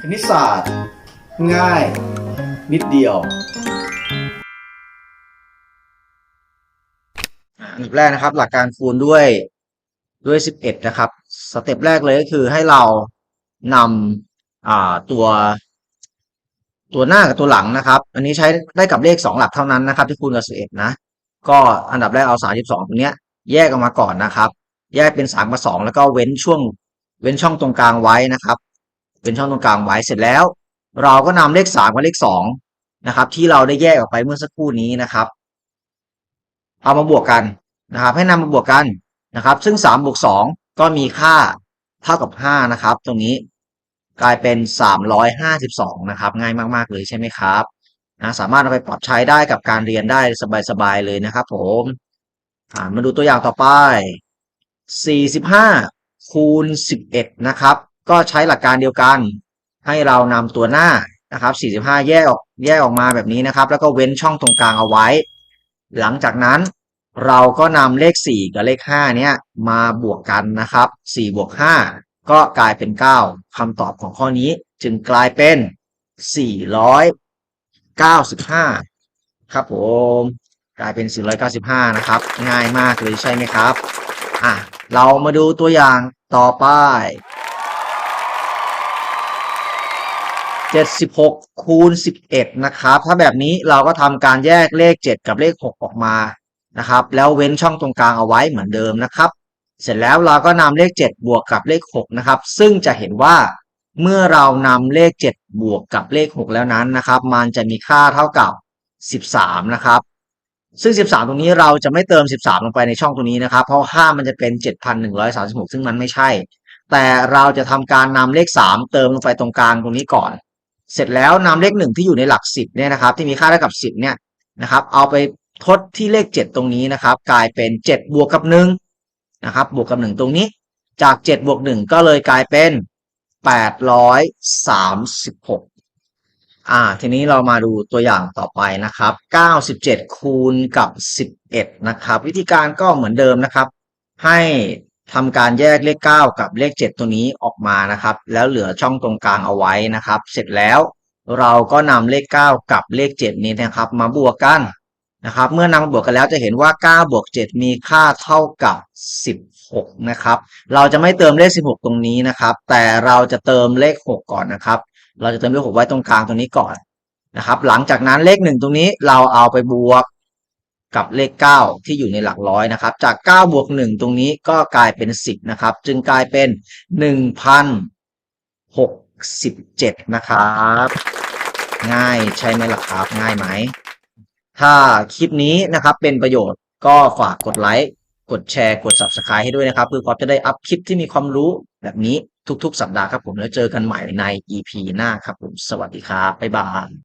คณิตศาสตร์ ง่าย นิดเดียวอันดับแรกนะครับ หลักการคูณด้วยด้วย 11 นะครับ สเต็ปแรกเลยก็คือให้เรานำอ่าตัวตัวหน้ากับตัวหลังนะครับ อันนี้ใช้ได้กับเลข 2 หลักเท่านั้นนะครับ ที่คูณกับ11นะ ก็อันดับแรกเอา 32ตรงเนี้ยแยกออกมาก่อนนะครับ แยกเป็น3กับ2แล้วก็เว้นช่วง เว้นช่องตรงกลางไว้นะครับ เว้นช่องตรงกลางไว้เสร็จแล้ว เราก็นำเลข3กับเลข2นะครับ ที่เราได้แยกออกไปเมื่อสักครู่นี้นะครับ เอามาบวกกันนะครับ ให้นำมาบวกกันนะครับ ซึ่ง3บวก2ก็มีค่าเท่ากับ5นะครับ ตรงนี้กลายเป็น352นะครับ ง่ายมากๆเลยใช่ไหมครับนะสามารถเอาไปปรับใช้ได้กับการเรียนได้สบายๆเลยนะครับ ผมมาดูตัวอย่างต่อไป 45 คูณ 11 นะครับ ก็ใช้หลักการเดียวกัน ให้เรานำตัวหน้านะครับ 45 แยกออกแยกออกมาแบบนี้นะครับ แล้วก็เว้นช่องตรงกลางเอาไว้ หลังจากนั้นเราก็นำเลข 4 กับเลข 5 เนี้ยมาบวกกันนะครับ 4 บวก 5 ก็กลายเป็น 9คำตอบของข้อนี้จึงกลายเป็น 495 ครับผม กลายเป็น 495 นะครับ ง่ายมากเลยใช่ไหมครับ อะ เรามาดูตัวอย่างต่อไป 76 คูณ 11 นะครับ ถ้าแบบนี้เราก็ทำการแยกเลข 7 กับเลข 6 ออกมานะครับ แล้วเว้นช่องตรงกลางเอาไว้เหมือนเดิมนะครับ เสร็จแล้วเราก็นำเลข 7 บวกกับเลข 6 นะครับ ซึ่งจะเห็นว่าเมื่อเรานำเลข 7 บวกกับเลข 6 แล้วนั้นนะครับ มันจะมีค่าเท่ากับ 13 นะครับ ซึ่ง 13 ตรงนี้เราจะไม่เติม 13 ลงไปในช่องตรงนี้นะครับ เพราะค่ามันจะเป็น 7,136 ซึ่งมันไม่ใช่ แต่เราจะทำการนำเลข 3 เติมลงไปตรงกลางตรงนี้ก่อน เสร็จแล้วนำเลข 1 ที่อยู่ในหลัก 10 เนี่ยนะครับ ที่มีค่าเท่ากับ 10 เนี่ยนะครับ เอาไปทดที่เลข 7 ตรงนี้นะครับ กลายเป็น 7 บวกกับ1นะครับ บวกกับ 1 ตรงนี้ จาก 7 บวก 1 ก็เลยกลายเป็น 836 อ่า ทีนี้เรามาดูตัวอย่างต่อไปนะครับ 97 คูณกับ 11 นะครับ วิธีการก็เหมือนเดิมนะครับ ให้ทำการแยกเลข 9 กับเลข 7 ตัวนี้ออกมานะครับ แล้วเหลือช่องตรงกลางเอาไว้นะครับ เสร็จแล้วเราก็นำเลข 9 กับเลข 7 นี้นะครับ มาบวกกันนะครับ เมื่อนำมาบวกกันแล้วจะเห็นว่า 9 บวก 7 มีค่าเท่ากับ 16 นะครับ เราจะไม่เติมเลข 16 ตรงนี้นะครับ แต่เราจะเติมเลข 6 ก่อนนะครับ เราจะเติมเลข6ไว้ตรงกลางตรงนี้ก่อนนะครับ หลังจากนั้นเลข1ตรงนี้เราเอาไปบวกกับเลข 9 ที่อยู่ในหลักร้อยนะครับ จาก 9 บวก 1 ตรงนี้ก็กลายเป็น 10 นะครับ จึงกลายเป็น 1,067 นะครับ ง่ายใช่ไหมล่ะครับ ง่ายไหม ถ้าคลิปนี้นะครับเป็นประโยชน์ก็ฝากกดไลค์ กดแชร์กด Subscribe ให้ด้วยนะครับ เพื่อความจะได้อัพคลิปที่มีความรู้แบบนี้ทุกๆ สัปดาห์ครับผมแล้วเจอกันใหม่ใน EP หน้าครับผมสวัสดีครับบ๊ายบาย